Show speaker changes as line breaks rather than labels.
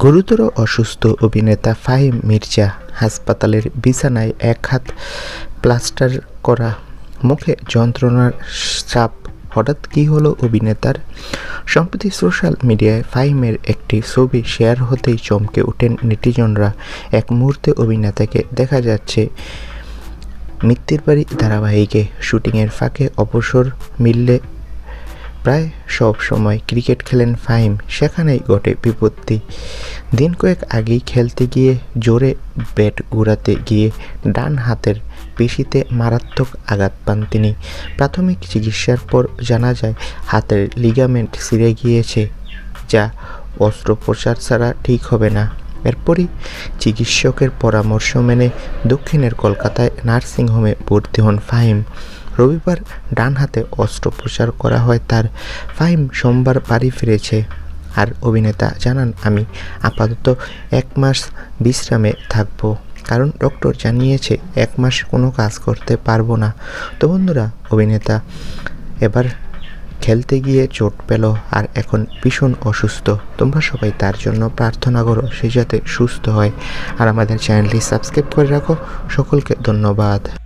গুরুতর অসুস্থ অভিনেতা ফাহিম মির্জা হাসপাতালের বিছানায় এক হাত প্লাস্টার করা মুখে যন্ত্রণার চাপ হঠাৎ কী হলো অভিনেতার? সম্প্রতি সোশ্যাল মিডিয়ায় ফাহিমের একটি ছবি শেয়ার হতেই চমকে ওঠেন নেটিজনরা। এক মুহূর্তে অভিনেতাকে দেখা যাচ্ছে মিত্তির বাড়ি ধারাবাহিকে। শুটিংয়ের ফাঁকে অবসর মিললে প্রায় সব সময় ক্রিকেট খেলেন ফাহিম। সেখানেই ঘটে বিপত্তি। দিন কয়েক আগেই খেলতে গিয়ে জোরে ব্যাট ঘুরাতে গিয়ে ডান হাতের পেশিতে মারাত্মক আঘাত পান তিনি। প্রাথমিক চিকিৎসার পর জানা যায়, হাতের লিগামেন্ট ছিঁড়ে গিয়েছে, যা অস্ত্রোপচার ছাড়া ঠিক হবে না। এরপরই চিকিৎসকের পরামর্শ মেনে দক্ষিণের কলকাতায় নার্সিংহোমে ভর্তি হন ফাহিম। রবিবার ডান হাতে অস্ত্রোপচার করা হয় তার ফাহিম সোমবার বাড়ি ফিরেছে। আর অভিনেতা জানান, আমি আপাতত এক মাস বিশ্রামে থাকব। কারণ ডক্টর জানিয়েছে, এক মাস কোনো কাজ করতে পারব না। তো বন্ধুরা, অভিনেতা এবার খেলতে গিয়ে চোট পেল আর এখন ভীষণ অসুস্থ। তোমরা সবাই তার জন্য প্রার্থনা করো, সে যাতে সুস্থ হয়। আর আমাদের চ্যানেলটি সাবস্ক্রাইব করে রাখো। সকলকে ধন্যবাদ।